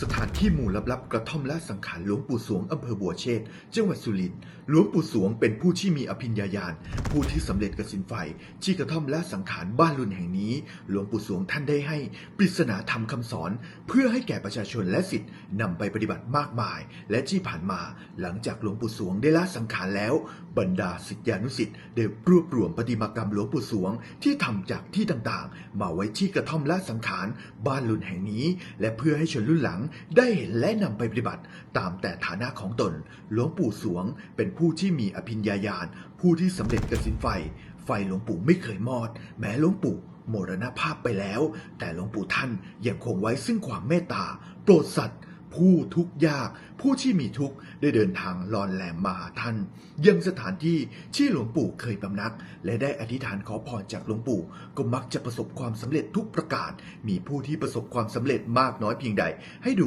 สถานที่หมู่ลับๆ กระท่อมและสังขารหลวงปู่สวงอำเภอบัวเชษจังหวัดสุรินทร์หลวงปู่สวงเป็นผู้ที่มีอภิญญาญาณ ผู้ที่สำเร็จกสินไฟที่กระท่อมและสังขารบ้านรุ่นแห่งนี้ หลวงปู่สวงท่านได้ให้ปริศนาธรรมคำสอน เพื่อให้แก่ประชาชนและสิทธิ์นำไปปฏิบัติมากมาย และที่ผ่านมา หลังจากหลวงปู่สวงได้ละสังขารแล้ว บรรดาศิษยานุศิษย์ได้รวบรวมปฏิมากรรมหลวงปู่สวงที่ทำจากที่ต่างๆ มาไว้ที่กระท่อมและสังขารบ้านรุ่นแห่งนี้ และเพื่อให้ชนรุ่นหลังได้เห็นและนำไปปฏิบัติ ตามแต่ฐานะของตน หลวงปู่สวงเป็นผู้ที่มีอภิญญาญาณ ผู้ที่สำเร็จกสินไฟ ไฟหลวงปู่ไม่เคยมอด แม้หลวงปู่มรณภาพไปแล้ว แต่หลวงปู่ท่านยังคงไว้ซึ่งความเมตตา โปรดสัตว์ ผู้ทุกข์ยาก ผู้ที่มีทุกข์ได้เดินทางลอนแหลมมาหาท่าน ยังสถานที่ที่หลวงปู่เคยบำนัก และได้อธิษฐานขอพรจากหลวงปู่ก็มักจะประสบความสำเร็จทุกประการ มีผู้ที่ประสบความสำเร็จมากน้อยเพียงใดให้ดู